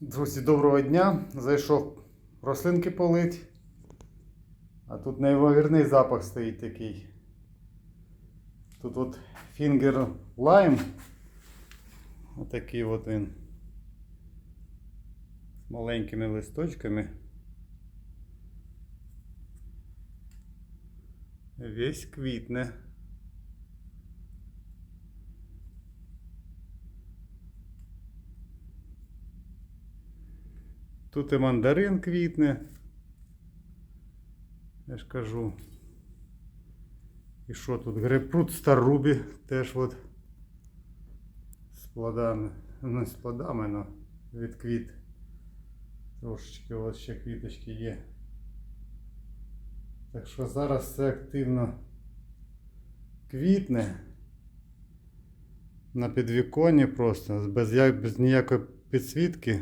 Друзі, доброго дня. Зайшов рослинки полить. А тут неймовірний запах стоїть такий. Тут от фінгер лайм. Отакий от він. З маленькими листочками. Весь квітне. Тут і мандарин квітне. Я ж кажу. І що тут? Грейпфрут старубі теж от з плодами. Ну, з плодами, але від квіт. Трошечки ось ще квіточки є. Так що зараз все активно квітне. На підвіконні просто, без, без ніякої підсвітки.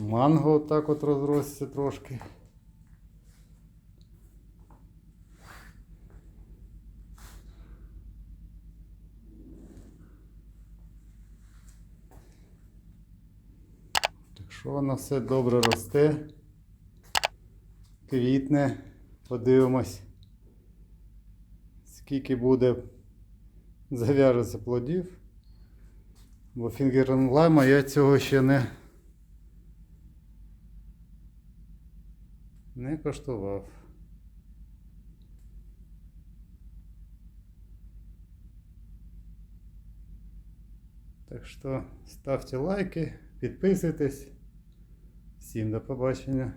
Манго отак от розросся трошки. Так що воно все добре росте. Квітне. Подивимось. Скільки буде зав'яжеться плодів. Бо фінгерен лайма я цього ще не. Не коштував. Так що ставте лайки, підписуйтесь. Всім до побачення.